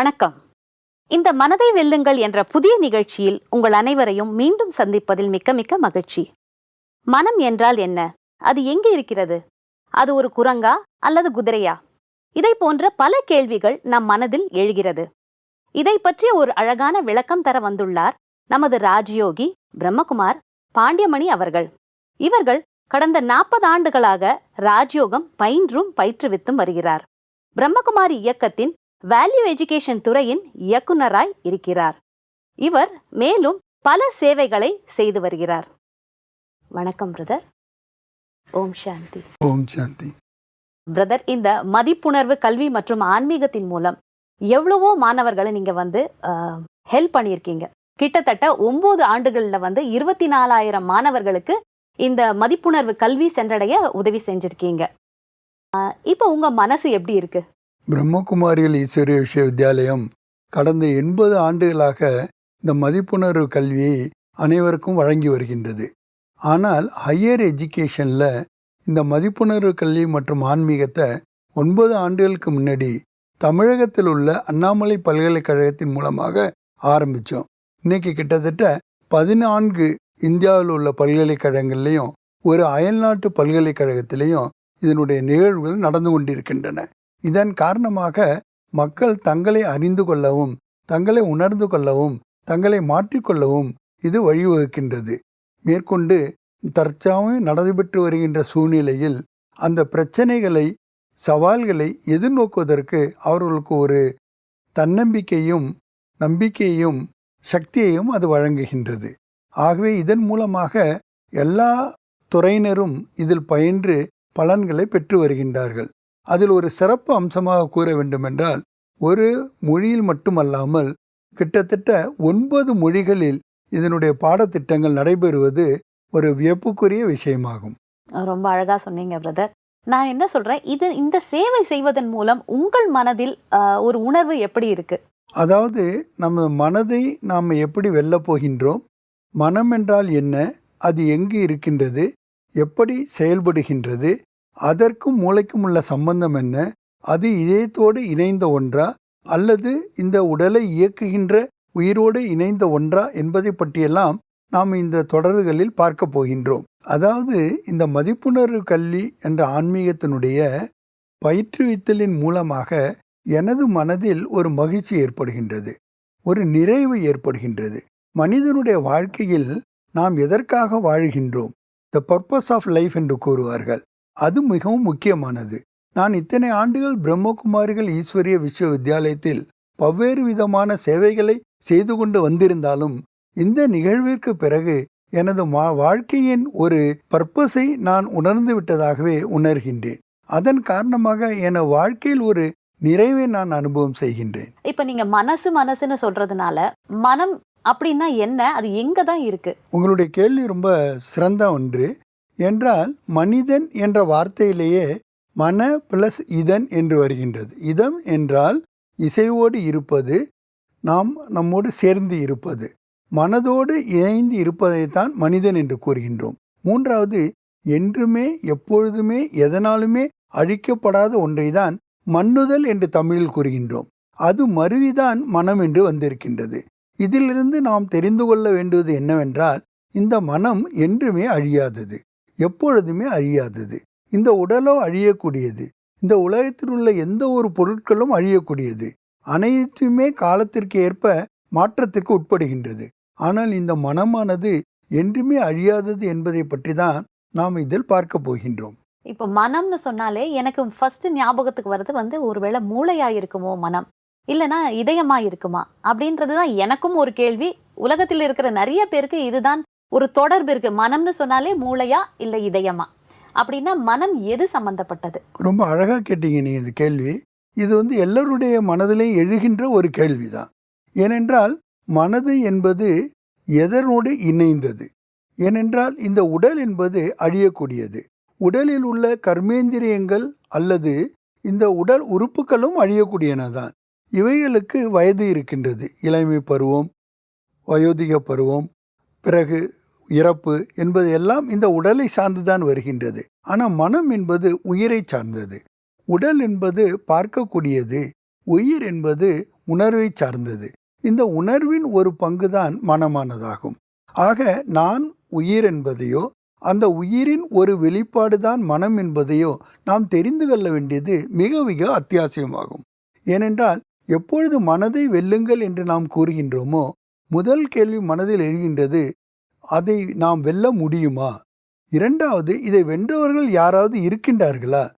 வணக்கம். இந்த மனதை வெல்லுங்கள் என்ற புதிய நிகழ்ச்சியில் உங்கள் அனைவரையும் மீண்டும் சந்திப்பதில் மிக்க மிக்க மகிழ்ச்சி. மனம் என்றால் என்ன? அது எங்கே இருக்கிறது? அது ஒரு குரங்கா அல்லது குதிரையா? இதை போன்ற பல கேள்விகள் நம் மனதில் எழுகிறது. இதை பற்றிய ஒரு அழகான விளக்கம் தர வந்துள்ளார் நமது ராஜயோகி பிரம்மகுமார் பாண்டியமணி அவர்கள். இவர்கள் கடந்த நாற்பது ஆண்டுகளாக ராஜயோகம் பயின்றும் பயிற்றுவித்தும் வருகிறார். பிரம்மகுமாரி இயக்கத்தின் வேல்யூ எஜுகேஷன் துறையின் இயக்குனராய் இருக்கிறார். இவர் மேலும் பல சேவைகளை செய்து வருகிறார். வணக்கம் பிரதர் ஓம் சாந்தி. ஓம் சாந்தி. பிரதர் இந்த மதிப்புணர்வு கல்வி மற்றும் ஆன்மீகத்தின் மூலம் எவ்வளவோ மாணவர்களை நீங்க வந்து ஹெல்ப் பண்ணியிருக்கீங்க. கிட்டத்தட்ட ஒன்பது ஆண்டுகள்ல வந்து இருபத்தி நாலாயிரம் மாணவர்களுக்கு இந்த மதிப்புணர்வு கல்வி சென்றடைய உதவி செஞ்சிருக்கீங்க. இப்போ உங்க மனசு எப்படி இருக்கு? பிரம்மகுமாரிகள் ஈஸ்வரிய விஸ்வவித்யாலயம் கடந்த எண்பது ஆண்டுகளாக இந்த மதிப்புணர்வு கல்வியை அனைவருக்கும் வழங்கி வருகின்றது. ஆனால் ஹையர் எஜுகேஷனில் இந்த மதிப்புணர்வு கல்வி மற்றும் ஆன்மீகத்தை ஒன்பது ஆண்டுகளுக்கு முன்னாடி தமிழகத்தில் உள்ள அண்ணாமலை பல்கலைக்கழகத்தின் மூலமாக ஆரம்பித்தோம். இன்னைக்கு கிட்டத்தட்ட பதினான்கு இந்தியாவில் உள்ள பல்கலைக்கழகங்கள்லேயும் ஒரு அயல்நாட்டு பல்கலைக்கழகத்திலையும் இதனுடைய நிகழ்வுகள் நடந்து கொண்டிருக்கின்றன. இதன் காரணமாக மக்கள் தங்களை அறிந்து கொள்ளவும் தங்களை உணர்ந்து கொள்ளவும் தங்களை மாற்றிக்கொள்ளவும் இது வழிவகுக்கின்றது. மேற்கொண்டு தற்சாமல் நடைபெற்று வருகின்ற சூழ்நிலையில் அந்த பிரச்சனைகளை சவால்களை எதிர்நோக்குவதற்கு அவர்களுக்கு ஒரு தன்னம்பிக்கையும் நம்பிக்கையும் சக்தியையும் அது வழங்குகின்றது. ஆகவே இதன் மூலமாக எல்லா துறையினரும் இதில் பயின்று பலன்களை பெற்று வருகின்றார்கள். அதில் ஒரு சிறப்பு அம்சமாக கூற வேண்டுமென்றால் ஒரு மொழியில் மட்டுமல்லாமல் கிட்டத்தட்ட ஒன்பது மொழிகளில் இதனுடைய பாடத்திட்டங்கள் நடைபெறுவது ஒரு வியப்புக்குரிய விஷயமாகும். ரொம்ப அழகா சொன்னீங்க பிரதர் நான் என்ன சொல்றேன்? இது இந்த சேவை செய்வதன் மூலம் உங்கள் மனதில் ஒரு உணர்வு எப்படி இருக்கு? அதாவது நம்ம மனதை நாம் எப்படி வெல்லப் போகின்றோம்? மனம் என்றால் என்ன? அது எங்கு இருக்கின்றது? எப்படி செயல்படுகின்றது? அதற்கும் மூளைக்கும் உள்ள சம்பந்தம் என்ன? அது இதயத்தோடு இணைந்த ஒன்றா? அல்லது இந்த உடலை இயக்குகின்ற உயிரோடு இணைந்த ஒன்றா? என்பதை பற்றியெல்லாம் நாம் இந்த தொடர்களில் பார்க்க போகின்றோம். அதாவது இந்த மதிப்புணர்வு கல்வி என்ற ஆன்மீகத்தினுடைய பயிற்றுவித்தலின் மூலமாக எனது மனதில் ஒரு மகிழ்ச்சி ஏற்படுகின்றது. ஒரு நிறைவு ஏற்படுகின்றது. மனிதனுடைய வாழ்க்கையில் நாம் எதற்காக வாழ்கின்றோம்? த பர்பஸ் ஆஃப் லைஃப் என்று கூறுவார்கள். அது மிகவும் முக்கியமானது. நான் இத்தனை ஆண்டுகள் பிரம்மகுமாரிகள் ஈஸ்வரிய விஸ்வவித்யாலயத்தில் பல்வேறு விதமான சேவைகளை செய்து கொண்டு வந்திருந்தாலும் இந்த நிகழ்விற்கு பிறகு எனது மா- வாழ்க்கையின் ஒரு பர்பஸை நான் உணர்ந்து விட்டதாகவே உணர்கின்றேன். அதன் காரணமாக என வாழ்க்கையில் ஒரு நிறைவை நான் அனுபவம் செய்கின்றேன். இப்ப நீங்க மனசு மனசுன்னு சொல்றதுனால மனம் அப்படின்னா என்ன? அது எங்க தான் இருக்கு? உங்களுடைய கேள்வி ரொம்ப சிறந்த ஒன்று. என்றால் மனிதன் என்ற வார்த்தையிலேயே மன பிளஸ் இதன் என்று வருகின்றது. இதம் என்றால் இசைவோடு இருப்பது நாம் நம்மோடு சேர்ந்து இருப்பது. மனதோடு இணைந்து இருப்பதைத்தான் மனிதன் என்று கூறுகின்றோம். மூன்றாவது என்றுமே எப்பொழுதுமே எதனாலுமே அழிக்கப்படாத ஒன்றைதான் மண்ணுதல் என்று தமிழில் கூறுகின்றோம். அது மருவிதான் மனம் என்று வந்திருக்கின்றது. இதிலிருந்து நாம் தெரிந்து கொள்ள வேண்டுவது என்னவென்றால் இந்த மனம் என்றுமே அழியாதது. எப்பொழுதுமே அழியாதது. இந்த உடலோ அழியக்கூடியது. இந்த உலகத்தில் உள்ள எந்த ஒரு பொருட்களும் அழியக்கூடியது. அனைத்துமே காலத்திற்கு ஏற்ப மாற்றத்திற்கு உட்படுகின்றது. ஆனால் இந்த மனமானது என்றுமே அழியாதது என்பதை பற்றி தான் நாம் இதில் பார்க்க போகின்றோம். இப்ப மனம்னு சொன்னாலே எனக்கு ஃபர்ஸ்ட் ஞாபகத்துக்கு வர்றது வந்து ஒருவேளை மூளையா இருக்குமோ மனம்? இல்லைனா இதயமா இருக்குமா அப்படின்றது தான் எனக்கும் ஒரு கேள்வி. உலகத்தில் இருக்கிற நிறைய பேருக்கு இதுதான் ஒரு தொடர்பு இருக்கு. மனம்னு சொன்னாலே மூளையா இல்ல இதயமா? அப்படின்னா மனம் எது சம்பந்தப்பட்டது? ரொம்ப அழகாக கேட்டீங்க நீங்கள் இந்த கேள்வி. இது வந்து எல்லோருடைய மனதிலே எழுகின்ற ஒரு கேள்விதான். ஏனென்றால் மனது என்பது எதனோடு இணைந்தது? ஏனென்றால் இந்த உடல் என்பது அழியக்கூடியது. உடலில் உள்ள கர்மேந்திரியங்கள் அல்லது இந்த உடல் உறுப்புகளும் அழியக்கூடியனதான். இவைகளுக்கு வயது இருக்கின்றது. இளமை பருவம் வயோதிக பருவம் பிறகு இறப்பு என்பது எல்லாம் இந்த உடலை சார்ந்துதான் வருகின்றது. ஆனால் மனம் என்பது உயிரை சார்ந்தது. உடல் என்பது பார்க்கக்கூடியது. உயிர் என்பது உணர்வை சார்ந்தது. இந்த உணர்வின் ஒரு பங்குதான் மனமானதாகும். ஆக நான் உயிர் என்பதையோ அந்த உயிரின் ஒரு வெளிப்பாடுதான் மனம் என்பதையோ நாம் தெரிந்து கொள்ள வேண்டியது மிக மிக அத்தியாவசியமாகும். ஏனென்றால் எப்பொழுது மனதை வெல்லுங்கள் என்று நாம் கூறுகின்றோமோ முதல் கேள்வி மனதில் எழுகின்றது அதை நாம் வெல்ல முடியுமா? இரண்டாவது இதை வென்றவர்கள் யாராவது இருக்கின்றார்களா?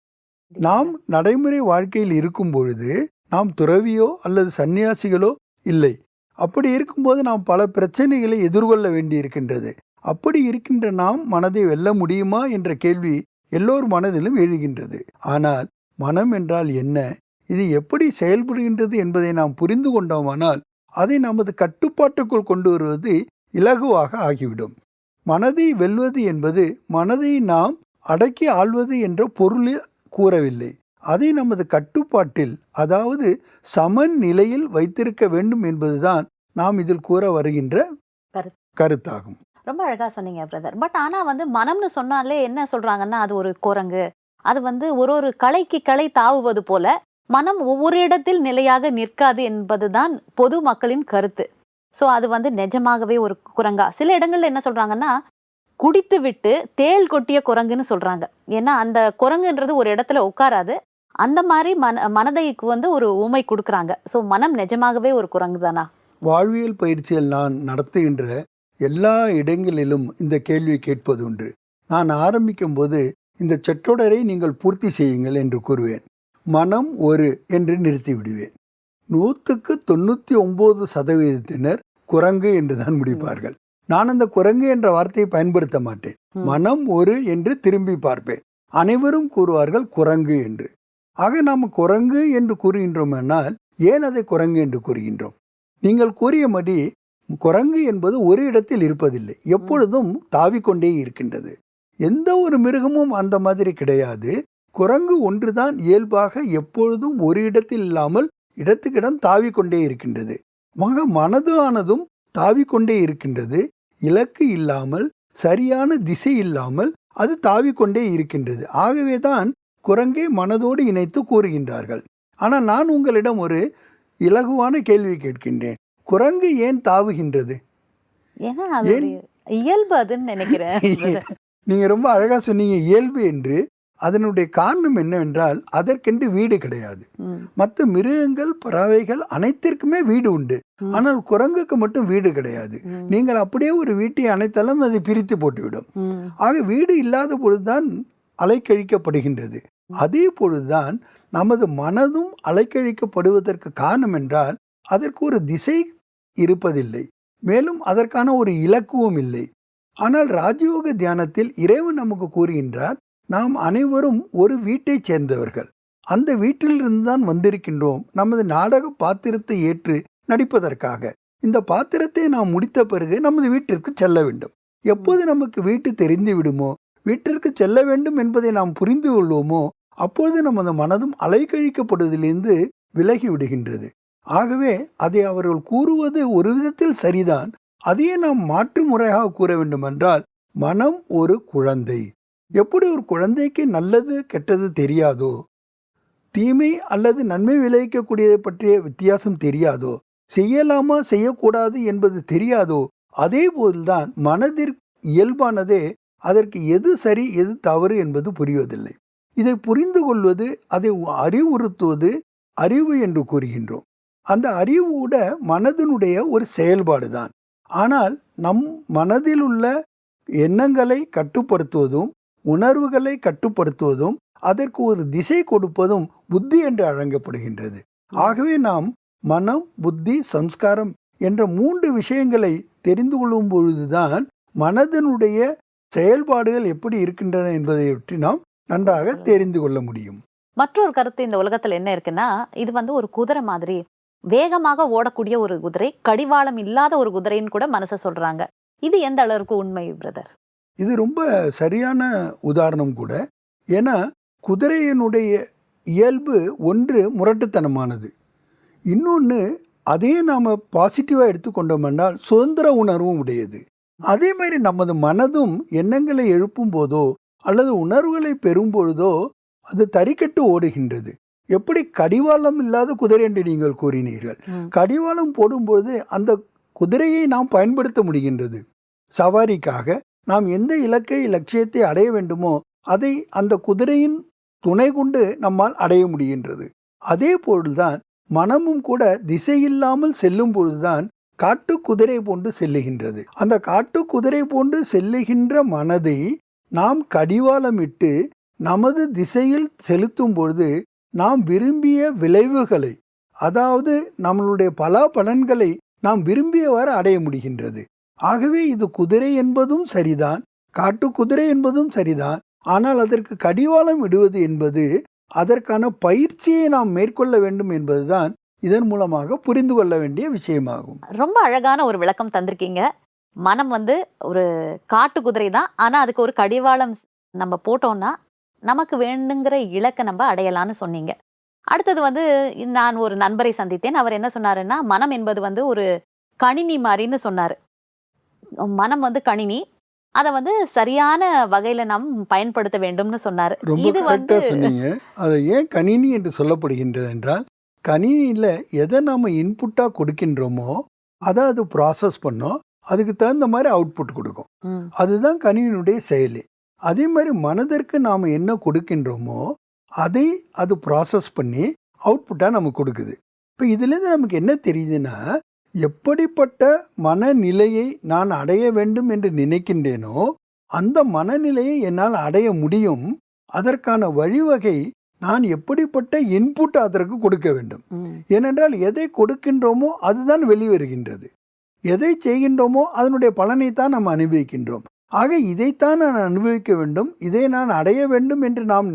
நாம் நடைமுறை வாழ்க்கையில் இருக்கும் பொழுது நாம் துறவியோ அல்லது சன்னியாசிகளோ இல்லை. அப்படி இருக்கும்போது நாம் பல பிரச்சனைகளை எதிர்கொள்ள வேண்டியிருக்கின்றது. அப்படி இருக்கின்ற நாம் மனதை வெல்ல முடியுமா என்ற கேள்வி எல்லோர் மனதிலும் எழுகின்றது. ஆனால் மனம் என்றால் என்ன? இது எப்படி செயல்படுகின்றது என்பதை நாம் புரிந்து கொண்டோமானால் அதை நமது கட்டுப்பாட்டுக்குள் கொண்டு வருவது இலகுவாக ஆகிவிடும். மனதை வெல்வது என்பது மனதை நாம் அடக்கி ஆள்வது என்ற பொருளில் கூறவில்லை. அதை நமது கட்டுப்பாட்டில் அதாவது சமநிலையில் வைத்திருக்க வேண்டும் என்பதுதான் நாம் இதில் கூற வருகின்ற கருத்து. கருத்தாகும். ரொம்ப அழகா சொன்னீங்க பிரதர் பட் ஆனா வந்து மனம்னு சொன்னாலே என்ன சொல்றாங்கன்னா அது ஒரு குரங்கு. அது வந்து ஒரு ஒரு கலைக்கு கலை தாவுவது போல மனம் ஒவ்வொரு இடத்தில் நிலையாக நிற்காது என்பதுதான் பொது மக்களின் கருத்து. ஸோ அது வந்து நிஜமாகவே ஒரு குரங்கா. சில இடங்கள்ல என்ன சொல்றாங்கன்னா குடித்து விட்டு தேள் கொட்டிய குரங்குன்னு சொல்றாங்க. ஏன்னா அந்த குரங்குன்றது ஒரு இடத்துல உட்காராது. அந்த மாதிரி மன மனதைக்கு வந்து ஒரு ஊமை கொடுக்குறாங்க. ஸோ மனம் நிஜமாகவே ஒரு குரங்கு தானா வாழ்வியல் பயிற்சியில் நான் நடத்துகின்ற எல்லா இடங்களிலும் இந்த கேள்வியை கேட்பது உண்டு. நான் ஆரம்பிக்கும் போது இந்த சொற்றொடரை நீங்கள் பூர்த்தி செய்யுங்கள் என்று கூறுவேன். மனம் ஒரு என்று நிறுத்தி விடுவேன் நூற்றுக்கு தொண்ணூற்றி ஒம்பது சதவீதத்தினர் குரங்கு என்று தான் முடிப்பார்கள். நான் அந்த குரங்கு என்ற வார்த்தையை பயன்படுத்த மாட்டேன். மனம் ஒரு என்று திரும்பி பார்ப்பேன். அனைவரும் கூறுவார்கள் குரங்கு என்று. ஆக நாம் குரங்கு என்று கூறுகின்றோமானால் ஏன் அதை குரங்கு என்று கூறுகின்றோம்? நீங்கள் கூறியபடி குரங்கு என்பது ஒரு இடத்தில் இருப்பதில்லை. எப்பொழுதும் தாவிக்கொண்டே இருக்கின்றது. எந்த ஒரு மிருகமும் அந்த மாதிரி கிடையாது. குரங்கு ஒன்றுதான் இயல்பாக எப்பொழுதும் ஒரு இடத்தில் இல்லாமல் இடத்துக்கிடம் தாவிக்கொண்டே இருக்கின்றது. மக மனது ஆனதும் தாவிக்கொண்டே இருக்கின்றது. இலக்கு இல்லாமல் சரியான திசை இல்லாமல் அது தாவிக்கொண்டே இருக்கின்றது. ஆகவே தான் குரங்கை மனதோடு இணைத்து கூறுகின்றார்கள். ஆனால் நான் உங்களிடம் ஒரு இலகுவான கேள்வி கேட்கின்றேன். குரங்கு ஏன் தாவுகின்றது? இயல்பு அதுன்னு நினைக்கிறேன். நீங்க ரொம்ப அழகா சொன்னீங்க. இயல்பு என்று அதனுடைய காரணம் என்னவென்றால் அதற்கென்று வீடு கிடையாது. மற்ற மிருகங்கள் பறவைகள் அனைத்திற்குமே வீடு உண்டு. ஆனால் குரங்குக்கு மட்டும் வீடு கிடையாது. நீங்கள் அப்படியே ஒரு வீட்டை அணைத்தாலும் அதை பிரித்து போட்டுவிடும். ஆக வீடு இல்லாத பொழுதுதான் அலைக்கழிக்கப்படுகின்றது. அதே பொழுதுதான் நமது மனதும் அலைக்கழிக்கப்படுவதற்கு காரணம் என்றால் அதற்கு ஒரு திசை இருப்பதில்லை. மேலும் அதற்கான ஒரு இலக்குவும் இல்லை. ஆனால் ராஜயோக தியானத்தில் இறைவன் நமக்கு கூறுகின்றார் நாம் அனைவரும் ஒரு வீட்டைச் சேர்ந்தவர்கள். அந்த வீட்டிலிருந்து தான் வந்திருக்கின்றோம். நமது நாடக பாத்திரத்தை ஏற்று நடிப்பதற்காக. இந்த பாத்திரத்தை நாம் முடித்த பிறகு நமது வீட்டிற்கு செல்ல வேண்டும். எப்போது நமக்கு வீட்டு தெரிந்து விடுமோ வீட்டிற்கு செல்ல வேண்டும் என்பதை நாம் புரிந்து கொள்வோமோ அப்பொழுது நமது மனதும் அலைக்கழிக்கப்படுவதிலிருந்து விலகி விடுகின்றது. ஆகவே அதை அவர்கள் கூறுவது ஒரு விதத்தில் சரிதான். அதையே நாம் மாற்று முறையாக கூற வேண்டுமென்றால் மனம் ஒரு குழந்தை. எப்படி ஒரு குழந்தைக்கு நல்லது கெட்டது தெரியாதோ தீமை அல்லது நன்மை விளைவிக்கக்கூடியதை பற்றிய வித்தியாசம் தெரியாதோ செய்யலாமா செய்யக்கூடாது என்பது தெரியாதோ அதே போல்தான் மனதிற்கு இயல்பானதே அதற்கு எது சரி எது தவறு என்பது புரிவதில்லை. இதை புரிந்து கொள்வது அதை அறிவுறுத்துவது அறிவு என்று கூறுகின்றோம். அந்த அறிவு கூட மனதினுடைய ஒரு செயல்பாடு தான் ஆனால் நம் மனதில் உள்ள எண்ணங்களை கட்டுப்படுத்துவதும் உணர்வுகளை கட்டுப்படுத்துவதும் அதற்கு ஒரு திசை கொடுப்பதும் புத்தி என்று அழங்கப்படுகின்றது ஆகவே நாம் மனம் புத்தி சம்ஸ்காரம் என்ற மூன்று விஷயங்களை தெரிந்து கொள்ளும் பொழுதுதான் மனதினுடைய செயல்பாடுகள் எப்படி இருக்கின்றன என்பதை பற்றி நாம் நன்றாக தெரிந்து கொள்ள முடியும். மற்றொரு கருத்து இந்த உலகத்துல என்ன இருக்குன்னா இது வந்து ஒரு குதிரை மாதிரி. வேகமாக ஓடக்கூடிய ஒரு குதிரை கடிவாளம் இல்லாத ஒரு குதிரைன்னு கூட மனச சொல்றாங்க. இது எந்த அளவுக்கு உண்மை பிரதர் இது ரொம்ப சரியான உதாரணம் கூட. ஏன்னா குதிரையினுடைய இயல்பு ஒன்று முரட்டுத்தனமானது. இன்னொன்று அதே நாம் பாசிட்டிவாக எடுத்துக்கொண்டோம் என்றால் சுதந்திர உணர்வும் உடையது. அதே மாதிரி நமது மனதும் எண்ணங்களை எழுப்பும் போதோ அல்லது உணர்வுகளை பெறும் பொழுதோ அது தறிக்கட்டு ஓடுகின்றது. எப்படி கடிவாளம் இல்லாத குதிரை என்று நீங்கள் கூறினீர்கள். கடிவாளம் போடும்பொழுது அந்த குதிரையை நாம் பயன்படுத்த முடிகின்றது. சவாரிக்காக நாம் எந்த இலக்கை லட்சியத்தை அடைய வேண்டுமோ அதை அந்த குதிரையின் துணை கொண்டு நம்மால் அடைய முடிகின்றது. அதே போல்தான் மனமும் கூட திசையில்லாமல் செல்லும் பொழுதுதான் காட்டு குதிரை போன்று செல்லுகின்றது. அந்த காட்டு குதிரை போன்று செல்லுகின்ற மனதை நாம் கடிவாளமிட்டு நமது திசையில் செலுத்தும் பொழுது நாம் விரும்பிய விளைவுகளை அதாவது நம்மளுடைய பல பலன்களை நாம் விரும்பியவாறு அடைய முடிகின்றது. ஆகவே இது குதிரை என்பதும் சரிதான் காட்டு குதிரை என்பதும் சரிதான். ஆனால் அதற்கு கடிவாளம் இடுவது என்பது அதற்கான பயிற்சியை நாம் மேற்கொள்ள வேண்டும் என்பதுதான் இதன் மூலமாக புரிந்து கொள்ள வேண்டிய விஷயமாகும். ரொம்ப அழகான ஒரு விளக்கம் தந்திருக்கீங்க. மனம் வந்து ஒரு காட்டு குதிரை தான். ஆனால் அதுக்கு ஒரு கடிவாளம் நம்ம போட்டோம்னா நமக்கு வேணுங்கிற இலக்கை நம்ம அடையலாம்னு சொன்னீங்க. அடுத்தது வந்து நான் ஒரு நண்பரை சந்தித்தேன். அவர் என்ன சொன்னாருன்னா மனம் என்பது வந்து ஒரு கணினி மாதிரின்னு சொன்னார். மனம் வந்து கணினி. அதை வந்து சரியான வகையில நாம் பயன்படுத்த வேண்டும்னு சொன்னாரு. ரொம்ப கரெக்டாக சொன்னீங்க. அதை ஏன் கணினி என்று சொல்லப்படுகின்றது என்றால் கணினியில் எதை நாம் இன்புட்டாக கொடுக்கின்றோமோ அதை அது ப்ராசஸ் பண்ணோம். அதுக்கு தகுந்த மாதிரி அவுட்புட் கொடுக்கும். அதுதான் கணினியினுடைய செயல். அதே மாதிரி மனதிற்கு நாம் என்ன கொடுக்கின்றோமோ அதை அது ப்ராசஸ் பண்ணி அவுட்புட்டாக நமக்கு கொடுக்குது. இப்போ இதுலேருந்து நமக்கு என்ன தெரியுதுன்னா எப்படிப்பட்ட மனநிலையை நான் அடைய வேண்டும் என்று நினைக்கின்றேனோ அந்த மனநிலையை என்னால் அடைய முடியும். அதற்கான வழிவகை நான் எப்படிப்பட்ட இன்புட் அதற்கு கொடுக்க வேண்டும். ஏனென்றால் எதை கொடுக்கின்றோமோ அதுதான் வெளிவருகின்றது. எதை செய்கின்றோமோ அதனுடைய பலனைத்தான் நாம் அனுபவிக்கின்றோம். ஆக இதைத்தான் நான் அனுபவிக்க வேண்டும். இதை நான் அடைய வேண்டும் என்று நாம்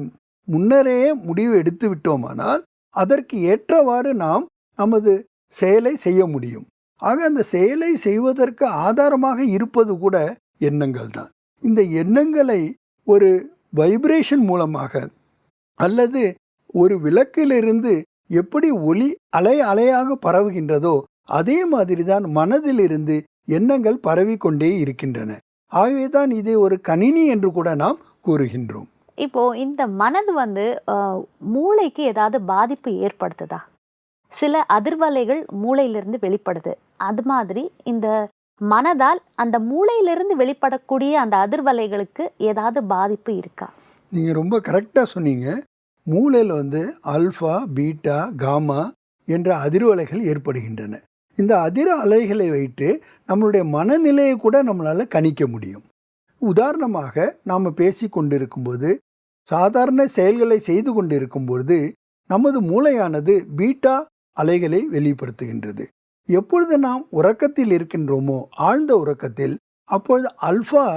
முன்னரே முடிவு எடுத்து விட்டோமானால் அதற்கு ஏற்றவாறு நாம் நமது செயலை செய்ய முடியும். ஆக அந்த செயலை செய்வதற்கு ஆதாரமாக இருப்பது கூட எண்ணங்கள் தான். இந்த எண்ணங்களை ஒரு வைப்ரேஷன் மூலமாக அல்லது ஒரு விளக்கிலிருந்து எப்படி ஒளி அலை அலையாக பரவுகின்றதோ அதே மாதிரி தான் மனதிலிருந்து எண்ணங்கள் பரவிக்கொண்டே இருக்கின்றன. ஆகவேதான் இதை ஒரு கணினி என்று கூட நாம் கூறுகின்றோம். இப்போ இந்த மனது வந்து மூளைக்கு ஏதாவது பாதிப்பு ஏற்படுத்துதா? சில அதிர்வலைகள் மூளையிலிருந்து வெளிப்படுது. அது மாதிரி இந்த மனதால் அந்த மூளையிலிருந்து வெளிப்படக்கூடிய அந்த அதிர்வலைகளுக்கு ஏதாவது பாதிப்பு இருக்கா? நீங்கள் ரொம்ப கரெக்டாக சொன்னீங்க. மூளையில் வந்து ஆல்ஃபா பீட்டா காமா என்ற அதிர்வலைகள் ஏற்படுகின்றன. இந்த அதிர அலைகளை வைத்து நம்மளுடைய மனநிலையை கூட நம்மளால் கணிக்க முடியும். உதாரணமாக நாம் பேசி கொண்டிருக்கும்போது சாதாரண செயல்களை செய்து கொண்டிருக்கும்பொழுது நமது மூளையானது பீட்டா அலைகளை வெளிப்படுத்துகின்றது. எப்பொழுது நாம் உறக்கத்தில் இருக்கின்றோமோ ஆழ்ந்த உறக்கத்தில் அப்பொழுது அல்ஃபா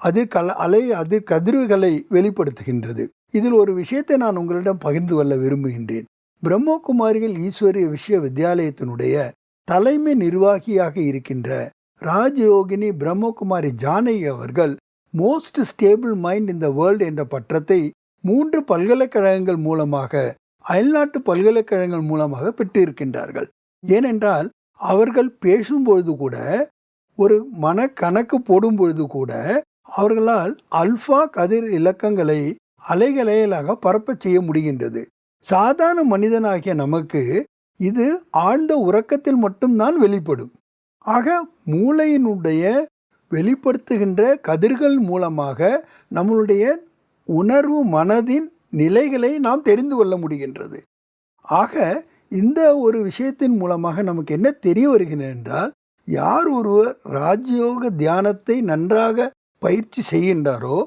அதிர் கல அலை அதிர் கதிர்வுகளை வெளிப்படுத்துகின்றது. இதில் ஒரு விஷயத்தை நான் உங்களிடம் பகிர்ந்து கொள்ள விரும்புகின்றேன். பிரம்மகுமாரிகள் ஈஸ்வரிய விஸ்வ வித்யாலயத்தினுடைய தலைமை நிர்வாகியாக இருக்கின்ற ராஜயோகினி பிரம்மகுமாரி ஜானகி அவர்கள் மோஸ்ட் ஸ்டேபிள் மைண்ட் இந்த வேர்ல்டு என்ற பட்டத்தை மூன்று பல்கலைக்கழகங்கள் மூலமாக அயல்நாட்டு பல்கலைக்கழகங்கள் மூலமாக பெற்றிருக்கின்றார்கள். ஏனென்றால் அவர்கள் பேசும்பொழுது கூட ஒரு மனக்கணக்கு போடும் பொழுது கூட அவர்களால் அல்ஃபா கதிர் இலக்கங்களை அலைகளைகளாக பரப்பச் செய்ய முடிகின்றது. சாதாரண மனிதனாகிய நமக்கு இது ஆழ்ந்த உறக்கத்தில் மட்டும்தான் வெளிப்படும். ஆக மூளையினுடைய வெளிப்படுத்துகின்ற கதிர்கள் மூலமாக நம்மளுடைய உணர்வு மனதின் நிலைகளை நாம் தெரிந்து கொள்ள முடிகின்றது. ஆக இந்த ஒரு விஷயத்தின் மூலமாக நமக்கு என்ன தெரிய வருகிறது என்றால் யார் ஒருவர் ராஜயோக தியானத்தை நன்றாக பயிற்சி செய்கின்றாரோ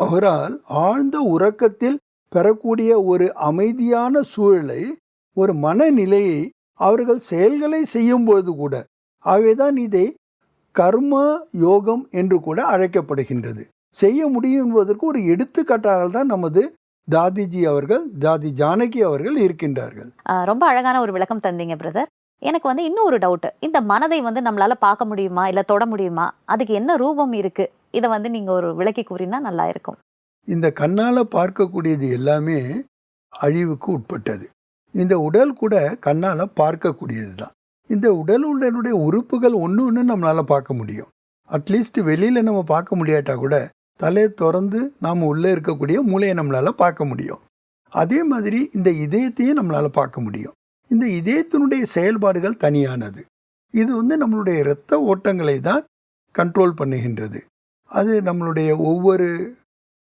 அவரால் ஆழ்ந்த உறக்கத்தில் பெறக்கூடிய ஒரு அமைதியான சூழலை ஒரு மனநிலையை அவர்கள் செயல்களை செய்யும்பொழுது கூட ஆகவேதான் இதை கர்ம யோகம் என்று கூட அழைக்கப்படுகின்றது. செய்ய முடியும் என்பதற்கு ஒரு எடுத்துக்காட்டாக தான் நமது தாதிஜி அவர்கள் தாதி ஜானகி அவர்கள் இருக்கின்றார்கள். ரொம்ப அழகான ஒரு விளக்கம் தந்தீங்க பிரதர் எனக்கு வந்து இன்னும் ஒரு டவுட் இந்த மனதை வந்து நம்மளால பார்க்க முடியுமா? இல்ல தொட முடியுமா? அதுக்கு என்ன ரூபம் இருக்கு? இதை வந்து நீங்க ஒரு விளக்கி கூறினா நல்லா இருக்கும். இந்த கண்ணால் பார்க்கக்கூடியது எல்லாமே அழிவுக்கு உட்பட்டது. இந்த உடல் கூட கண்ணால் பார்க்கக்கூடியது தான். இந்த உடல் உடலுடைய உறுப்புகள் ஒன்று ஒன்று நம்மளால் பார்க்க முடியும். அட்லீஸ்ட் வெளியில் நம்ம பார்க்க முடியாட்டா கூட தலையை திறந்து நாம் உள்ளே இருக்கக்கூடிய மூளையை நம்மளால் பார்க்க முடியும். அதே மாதிரி இந்த இதயத்தையும் நம்மளால் பார்க்க முடியும். இந்த இதயத்தினுடைய செயல்பாடுகள் தனியானது. இது வந்து நம்மளுடைய இரத்த ஓட்டங்களை தான் கண்ட்ரோல் பண்ணுகின்றது. அது நம்மளுடைய ஒவ்வொரு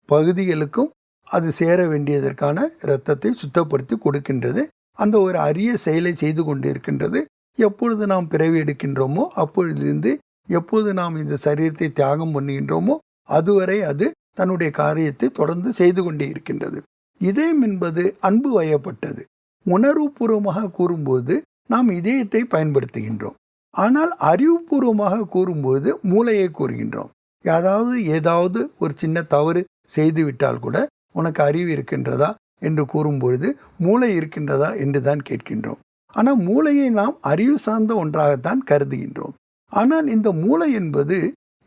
பகுதிகளுக்கும் அது சேர வேண்டியதற்கான இரத்தத்தை சுத்தப்படுத்தி கொடுக்கின்றது. அந்த ஒரு அரிய செயலை செய்து கொண்டு இருக்கின்றது எப்பொழுது நாம் பிறவி எடுக்கின்றோமோ அப்பொழுதிருந்து எப்பொழுது நாம் இந்த சரீரத்தை தியாகம் பண்ணுகின்றோமோ அதுவரை அது தன்னுடைய காரியத்தை தொடர்ந்து செய்து கொண்டே இருக்கின்றது. இதயம் என்பது அன்பு வயப்பட்டது. உணர்வுபூர்வமாக கூறும்போது நாம் இதயத்தை பயன்படுத்துகின்றோம். ஆனால் அறிவுபூர்வமாக கூறும்போது மூளையை கூறுகின்றோம். அதாவது ஏதாவது ஒரு சின்ன தவறு செய்துவிட்டால் கூட உனக்கு அறிவு இருக்கின்றதா என்று கூறும்பொழுது மூளை இருக்கின்றதா என்று தான் கேட்கின்றோம். ஆனால் மூளையை நாம் அறிவு சார்ந்த ஒன்றாகத்தான் கருதுகின்றோம். ஆனால் இந்த மூளை என்பது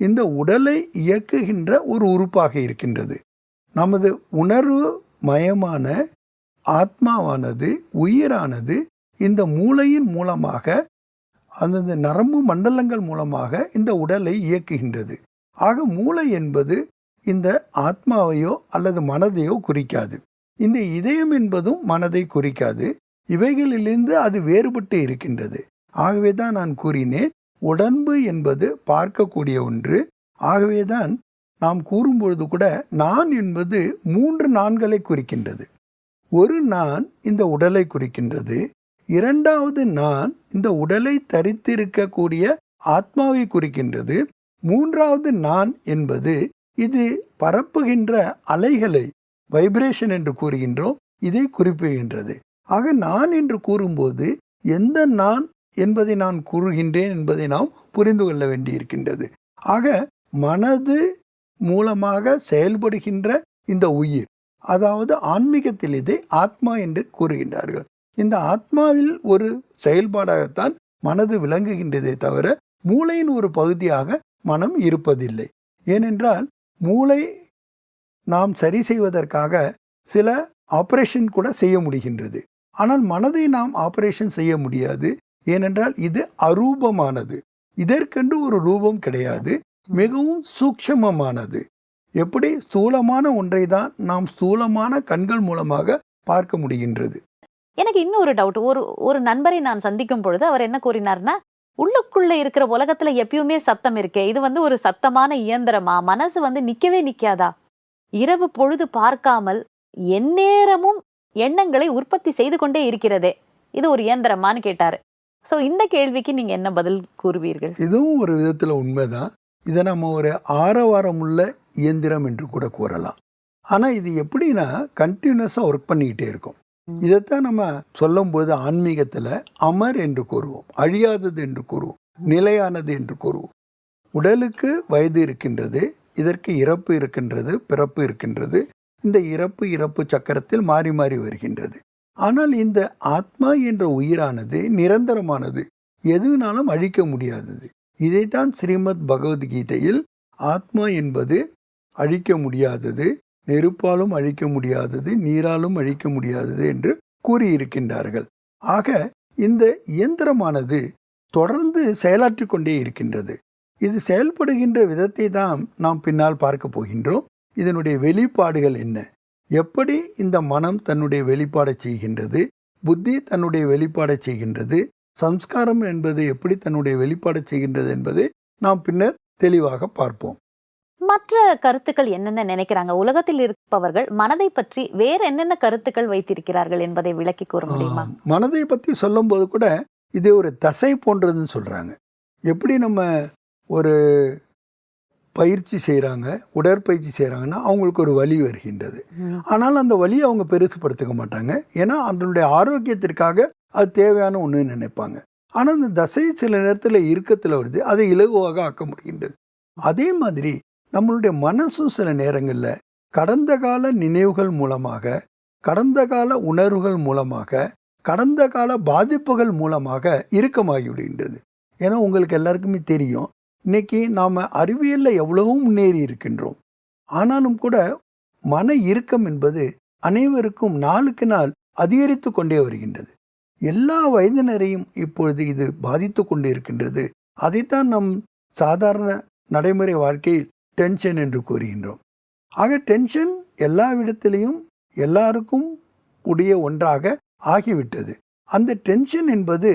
இந்த உடலை இயக்குகின்ற ஒரு உறுப்பாக இருக்கின்றது. நமது உணர்வு மயமான ஆத்மாவானது உயிரானது இந்த மூளையின் மூலமாக அந்தந்த நரம்பு மண்டலங்கள் மூலமாக இந்த உடலை இயக்குகின்றது. ஆக மூளை என்பது இந்த ஆத்மாவையோ அல்லது மனதையோ குறிக்காது. இந்த இதயம் என்பதும் மனதை குறிக்காது. இவைகளிலிருந்து அது வேறுபட்டு இருக்கின்றது. ஆகவே தான் நான் கூறினேன் உடம்பு என்பது பார்க்கக்கூடிய ஒன்று. ஆகவேதான் நாம் கூறும்பொழுது கூட நான் என்பது மூன்று நான்களை குறிக்கின்றது. ஒரு நான் இந்த உடலை குறிக்கின்றது. இரண்டாவது நான் இந்த உடலை தரித்திருக்கக்கூடிய ஆத்மாவை குறிக்கின்றது. மூன்றாவது நான் என்பது இது பரப்புகின்ற அலைகளை வைப்ரேஷன் என்று கூறுகின்றோம் இதை குறிப்பிடுகின்றது. ஆக நான் என்று கூறும்போது எந்த நான் என்பதை நான் கூறுகின்றேன் என்பதை நாம் புரிந்து கொள்ள வேண்டியிருக்கின்றது. ஆக மனது மூலமாக செயல்படுகின்ற இந்த உயிர் அதாவது ஆன்மீகத்தில் இதை ஆத்மா என்று கூறுகின்றார்கள். இந்த ஆத்மாவில் ஒரு செயல்பாடாகத்தான் மனது விளங்குகின்றதே தவிர மூளையின் ஒரு பகுதியாக மனம் இருப்பதில்லை. ஏனென்றால் மூளை நாம் சரி செய்வதற்காக சில ஆபரேஷன் கூட செய்ய முடிகின்றது. ஆனால் மனதை நாம் ஆபரேஷன் செய்ய முடியாது. ஏனென்றால் இது அரூபமானது. இதற்கென்று ஒரு ரூபம் கிடையாது மிகவும் சூக்ஷமமானது. எப்படி? ஸ்தூலமான ஒன்றை தான் நாம் ஸ்தூலமான கண்கள் மூலமாக பார்க்க முடிகின்றது. எனக்கு இன்னொரு டவுட் ஒரு ஒரு நண்பரை நான் சந்திக்கும் பொழுது அவர் என்ன கூறினார்னா உள்ளுக்குள்ள இருக்கிற உலகத்துல எப்பயுமே சத்தம் இருக்கே இது வந்து ஒரு சத்தமான இயந்திரமா? மனசு வந்து நிக்கவே நிக்காதா? இரவு பொழுது பார்க்காமல் எந்நேரமும் எண்ணங்களை உற்பத்தி செய்து கொண்டே இருக்கிறதே இது ஒரு இயந்திரமான்னு கேட்டாரு. சோ இந்த கேள்விக்கு நீங்க என்ன பதில் கூறுவீர்கள்? இதுவும் ஒரு விதத்தில் உண்மைதான். இதை நம்ம ஒரு ஆரவாரமுள்ள இயந்திரம் என்று கூட கூறலாம். ஆனால் இது எப்படின்னா கண்டினியூஸாக ஒர்க் பண்ணிக்கிட்டே இருக்கும். இதைத்தான் நம்ம சொல்லும்போது ஆன்மீகத்தில் அமர் என்று கூறுவோம் அழியாதது என்று கூறுவோம் நிலையானது என்று கூறுவோம். உடலுக்கு வயது இருக்கின்றது இதற்கு இறப்பு இருக்கின்றது பிறப்பு இருக்கின்றது. இந்த இறப்பு இறப்பு சக்கரத்தில் மாறி மாறி வருகின்றது. ஆனால் இந்த ஆத்மா என்ற உயிரானது நிரந்தரமானது எதுனாலும் அழிக்க முடியாதது. இதைத்தான் ஸ்ரீமத் பகவத்கீதையில் ஆத்மா என்பது அழிக்க முடியாதது நெருப்பாலும் அழிக்க முடியாதது நீராலும் அழிக்க முடியாதது என்று கூறியிருக்கின்றார்கள். ஆக இந்த இயந்திரமானது தொடர்ந்து செயலாற்றி கொண்டே இருக்கின்றது. இது செயல்படுகின்ற விதத்தை தான் நாம் பின்னால் பார்க்க போகின்றோம். இதனுடைய வெளிப்பாடுகள் என்ன? எப்படி இந்த மனம் தன்னுடைய வெளிப்பாடை செய்கின்றது புத்தி தன்னுடைய வெளிப்பாடை செய்கின்றது சம்ஸ்காரம் என்பது எப்படி தன்னுடைய வெளிப்பாடு செய்கின்றது என்பதை நாம் பின்னர் தெளிவாக பார்ப்போம். மற்ற கருத்துக்கள் என்னென்ன நினைக்கிறாங்க? உலகத்தில் இருப்பவர்கள் மனதை பற்றி வேற என்னென்ன கருத்துக்கள் வைத்திருக்கிறார்கள் என்பதை விளக்கி கூற முடியுமா. மனதை பற்றி சொல்லும்போது கூட இது ஒரு தசை போன்றதுன்னு சொல்கிறாங்க எப்படி நம்ம ஒரு பயிற்சி செய்கிறாங்க உடற்பயிற்சி செய்கிறாங்கன்னா அவங்களுக்கு ஒரு வலி வருகின்றது. ஆனால் அந்த வலியை அவங்க பெருசுப்படுத்திக்க மாட்டாங்க. ஏன்னா அதனுடைய ஆரோக்கியத்திற்காக அது தேவையான ஒன்று நினைப்பாங்க. ஆனால் அந்த தசை சில நேரத்தில் இறுக்கத்தில் வருது அதை இலகுவாக ஆக்க முடிகின்றது. அதே மாதிரி நம்மளுடைய மனசும் சில நேரங்களில் கடந்த கால நினைவுகள் மூலமாக கடந்த கால உணர்வுகள் மூலமாக கடந்த கால பாதிப்புகள் மூலமாக இறுக்கமாகி விடுகின்றது ஏன்னா உங்களுக்கு எல்லாருக்குமே தெரியும் இன்னைக்கு நாம் அறிவியலில் எவ்வளவும் முன்னேறி இருக்கின்றோம். ஆனாலும் கூட மன இறுக்கம் என்பது அனைவருக்கும் நாளுக்கு நாள் அதிகரித்து கொண்டே வருகின்றது. எல்லா வயதினரையும் இப்பொழுது இது பாதித்து கொண்டு இருக்கின்றது. அதைத்தான் நம் சாதாரண நடைமுறை வாழ்க்கையில் டென்ஷன் என்று கூறுகின்றோம். ஆக டென்ஷன் எல்லா விடத்திலையும் எல்லாருக்கும் உடைய ஒன்றாக ஆகிவிட்டது. அந்த டென்ஷன் என்பது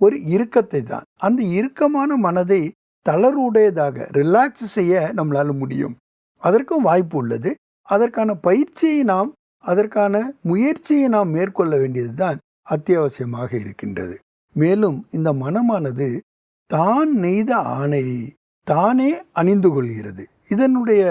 ஒரு இறுக்கத்தை தான் அந்த இறுக்கமான மனதை தளர்வுடையதாக ரிலாக்ஸ் செய்ய நம்மளால் முடியும். அதற்கும் வாய்ப்பு உள்ளது. அதற்கான பயிற்சியை நாம் அதற்கான முயற்சியை நாம் மேற்கொள்ள வேண்டியதுதான் அத்தியாவசியமாக இருக்கின்றது. மேலும் இந்த மனமானது தான் நெய்த ஆணையை தானே அணிந்து கொள்கிறது. இதனுடைய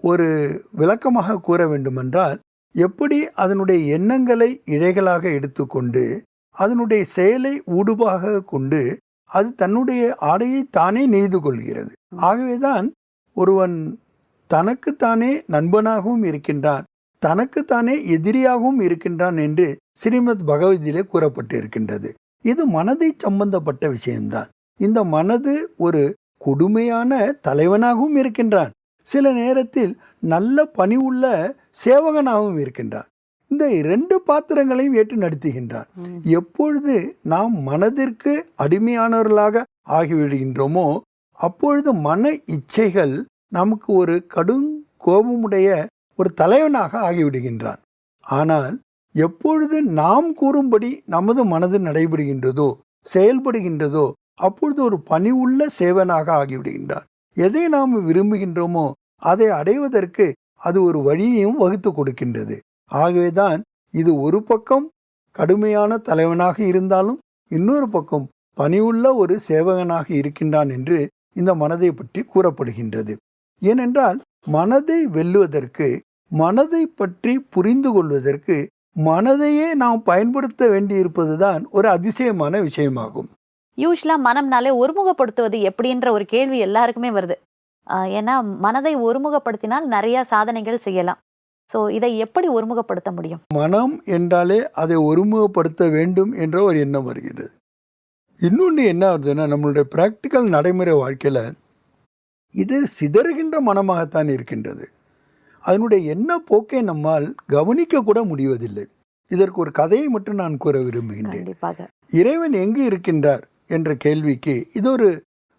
ஒரு விளக்கமாக கூற வேண்டுமென்றால் எப்படி அதனுடைய எண்ணங்களை இழைகளாக எடுத்துக்கொண்டு அதனுடைய செயலை ஊடுபாக கொண்டு அது தன்னுடைய ஆடையை தானே நெய்து கொள்கிறது. ஆகவேதான் ஒருவன் தனக்குத்தானே நண்பனாகவும் இருக்கின்றான் தனக்குத்தானே எதிரியாகவும் இருக்கின்றான் என்று ஸ்ரீமத் பகவதியிலே கூறப்பட்டிருக்கின்றது. இது மனதை சம்பந்தப்பட்ட விஷயம்தான். இந்த மனது ஒரு கொடுமையான தலைவனாகவும் இருக்கின்றான். சில நேரத்தில் நல்ல பணிவுள்ள சேவகனாகவும் இருக்கின்றான். இந்த இரண்டு பாத்திரங்களையும் ஏற்று நடத்துகின்றான் எப்பொழுது நாம் மனதிற்கு அடிமையானவர்களாக ஆகிவிடுகின்றோமோ அப்பொழுது மன இச்சைகள் நமக்கு ஒரு கடும் கோபமுடைய ஒரு தலைவனாக ஆகிவிடுகின்றான். ஆனால் எப்பொழுது நாம் கூறும்படி நமது மனது நடைபெறுகின்றதோ செயல்படுகின்றதோ அப்பொழுது ஒரு பணிவுள்ள சேவனாக ஆகிவிடுகின்றான். எதை நாம் விரும்புகின்றோமோ அதை அடைவதற்கு அது ஒரு வழியையும் வகுத்து கொடுக்கின்றது. ஆகவேதான் இது ஒரு பக்கம் கடுமையான தலைவனாக இருந்தாலும் இன்னொரு பக்கம் பணிவுள்ள ஒரு சேவகனாக இருக்கின்றான் என்று இந்த மனதை பற்றி கூறப்படுகின்றது. ஏனென்றால் மனதை வெல்லுவதற்கு மனதை பற்றி புரிந்து கொள்வதற்கு மனதையே நாம் பயன்படுத்த வேண்டியிருப்பதுதான் ஒரு அதிசயமான விஷயமாகும். யூஸ்வலா மனம்னாலே ஒருமுகப்படுத்துவது எப்படின்ற ஒரு கேள்வி எல்லாருக்குமே வருது. ஏன்னா மனதை ஒருமுகப்படுத்தினால் நிறைய சாதனைகள் செய்யலாம். ஸோ இதை எப்படி ஒருமுகப்படுத்த முடியும்? மனம் என்றாலே அதை ஒருமுகப்படுத்த வேண்டும் என்ற ஒரு எண்ணம் வருகிறது. இன்னொன்று என்ன வருதுன்னா நம்மளுடைய ப்ராக்டிக்கல் நடைமுறை வாழ்க்கையில் இது சிதறுகின்ற மனமாகத்தான் இருக்கின்றது. அதனுடைய என்ன போக்கை நம்மால் கவனிக்க கூட முடிவதில்லை. இதற்கு ஒரு கதையை மட்டும் நான் கூற விரும்புகின்றேன். இறைவன் எங்கு இருக்கின்றார் என்ற கேள்விக்கு இது ஒரு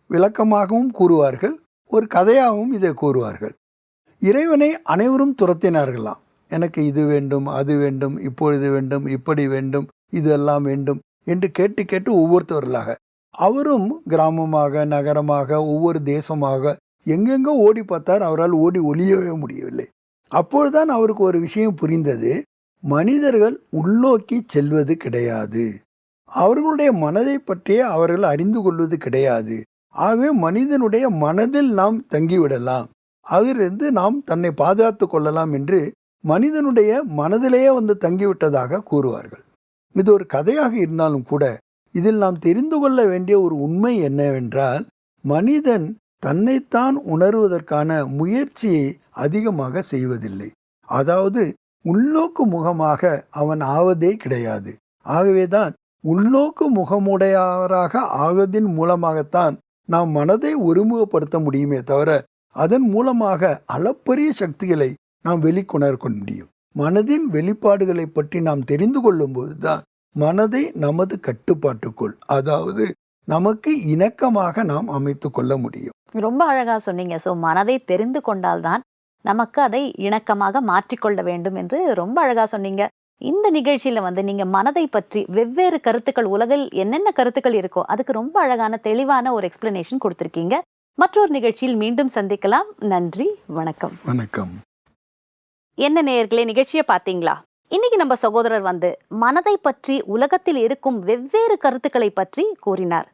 விளக்கமாகவும் கூறுவார்கள் ஒரு கதையாகவும் இதை கூறுவார்கள். இறைவனை அனைவரும் துரத்தினார்களாம் எனக்கு இது வேண்டும் அது வேண்டும் இப்பொழுது வேண்டும் இப்படி வேண்டும் இதெல்லாம் வேண்டும் என்று கேட்டு கேட்டு ஒவ்வொருத்தவர்களாக. அவரும் கிராமமாக நகரமாக ஒவ்வொரு தேசமாக எங்கெங்கோ ஓடி பார்த்தார் அவரால் ஓடி ஒளியவே முடியவில்லை. அப்பொழுதுதான் அவருக்கு ஒரு விஷயம் புரிந்தது. மனிதர்கள் உள்நோக்கி செல்வது கிடையாது. அவர்களுடைய மனதை பற்றியே அவர்கள் அறிந்து கொள்வது கிடையாது. ஆகவே மனிதனுடைய மனதில் நாம் தங்கிவிடலாம். அதிலிருந்து நாம் தன்னை பாதுகாத்து கொள்ளலாம் என்று மனிதனுடைய மனதிலேயே வந்து தங்கிவிட்டதாக கூறுவார்கள். இது ஒரு கதையாக இருந்தாலும் கூட இதில் நாம் தெரிந்து கொள்ள வேண்டிய ஒரு உண்மை என்னவென்றால் மனிதன் தன்னைத்தான் உணர்வதற்கான முயற்சியை அதிகமாக செய்வதில்லை. அதாவது உள்நோக்கு முகமாக அவன் ஆவதே கிடையாது. ஆகவேதான் உள்நோக்கு முகமுடையவராக ஆவதின் மூலமாகத்தான் நாம் மனதை ஒருமுகப்படுத்த முடியுமே தவிர அதன் மூலமாக அளப்பரிய சக்திகளை நாம் வெளிக்கொணர முடியும். மனதின் வெளிப்பாடுகளை பற்றி நாம் தெரிந்து கொள்ளும்போது தான் மனதை நமது கட்டுப்பாட்டுக்குள் அதாவது நமக்கு இணக்கமாக நாம் அமைத்து கொள்ள முடியும். ரொம்ப அழகா சொன்னீங்க. ஸோ மனதை தெரிந்து கொண்டால்தான் நமக்கு அதை இணக்கமாக மாற்றிக்கொள்ள வேண்டும் என்று ரொம்ப அழகா சொன்னீங்க. இந்த நிகழ்ச்சியில வந்து நீங்க மனதை பற்றி வெவ்வேறு கருத்துக்கள் உலகில் என்னென்ன கருத்துக்கள் இருக்கோ அதுக்கு ரொம்ப அழகான தெளிவான ஒரு எக்ஸ்பிளனேஷன் கொடுத்துருக்கீங்க. மற்றொரு நிகழ்ச்சியில் மீண்டும் சந்திக்கலாம். நன்றி வணக்கம். வணக்கம். என்ன நேயர்களே நிகழ்ச்சியை பார்த்தீங்களா? இன்னைக்கு நம்ம சகோதரர் வந்து மனதை பற்றி உலகத்தில் இருக்கும் வெவ்வேறு கருத்துக்களை பற்றி கூறினார்.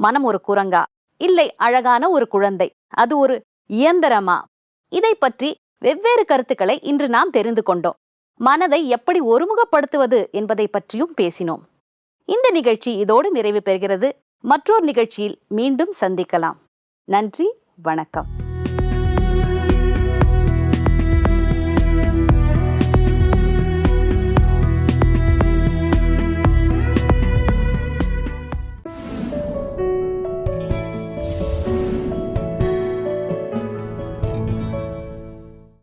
மனம் ஒரு குரங்கா? இல்லை அழகான ஒரு குழந்தை. அது ஒரு இயந்திரமா? இதை பற்றி வெவ்வேறு கருத்துக்களை இன்று நாம் தெரிந்து கொண்டோம். மனதை எப்படி ஒருமுகப்படுத்துவது என்பதை பற்றியும் பேசினோம். இந்த நிகழ்ச்சி இதோடு நிறைவு பெறுகிறது. மற்றொரு நிகழ்ச்சியில் மீண்டும் சந்திக்கலாம். நன்றி வணக்கம்.